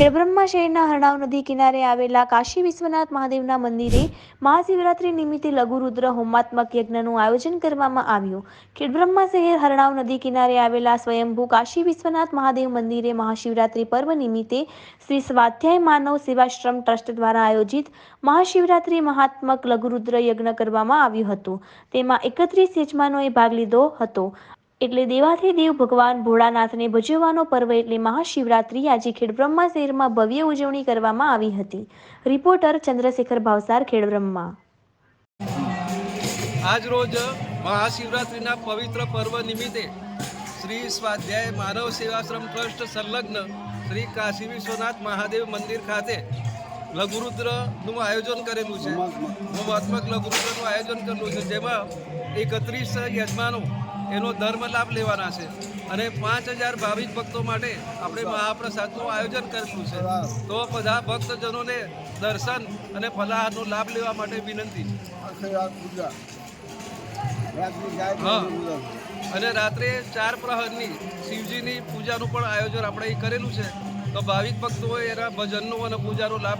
ખેડબ્રહ્મા શહેરના હરણાવ નદી કિનારે આવેલા કાશી વિશ્વનાથ મહાદેવના મંદિરે મહાશિવરાત્રી નિમિત્તે લઘુરુદ્ર હોમાત્મક યજ્ઞનું આયોજન કરવામાં આવ્યું. ખેડબ્રહ્મા શહેર હરણાવ નદી કિનારે આવેલા સ્વયંભૂ કાશી વિશ્વનાથ મહાદેવ મંદિરે મહાશિવરાત્રિ પર્વ નિમિત્તે શ્રી સ્વાધ્યાય માનવ સેવાશ્રમ ટ્રસ્ટ દ્વારા આયોજિત મહાશિવરાત્રી મહાત્મક લઘુરુદ્ર યજ્ઞ કરવામાં આવ્યું હતું. તેમાં એકત્રીસ યજમાનોએ ભાગ લીધો હતો. એટલે દેવાથી દેવ ભગવાન ભોળાનાથને ભજવવાનો પર્વ એટલે મહાશિવરાત્રિ આજે ખેડબ્રહ્મા શહેરમાં ભવ્ય ઉજવણી કરવામાં આવી હતી રિપોર્ટર ચંદ્રશેખર ભાવસાર ખેડબ્રહ્મા આજ રોજ મહાશિવરાત્રિના પવિત્ર પર્વ નિમિત્તે શ્રી સ્વાધ્યાય માનવ સેવાશ્રમ ટ્રસ્ટ સંલગ્ન શ્રી કાશી વિશ્વનાથ મહાદેવ મંદિર ખાતે લઘુરુદ્રનું આયોજન કરેલું છે હોમાત્મક લઘુરુદ્રનું આયોજન કરેલું છે જેમાં એકત્રીસ યજમાનો એનો ધર્મ લાભ લેવાના છે. અને પાંચ હજાર ભાવિક ભક્તો માટે આપણે મહાપ્રસાદનું આયોજન કરેલું છે. તો બધા ભક્તજનોને દર્શન અને ફલાહારનો લાભ લેવા માટે વિનંતી. અને રાત્રે ચાર પ્રહરની શિવજીની પૂજાનું પણ આયોજન આપણે કરેલું છે. તો ભાવિક ભક્તોએ એના ભજનનો અને પૂજાનો લાભ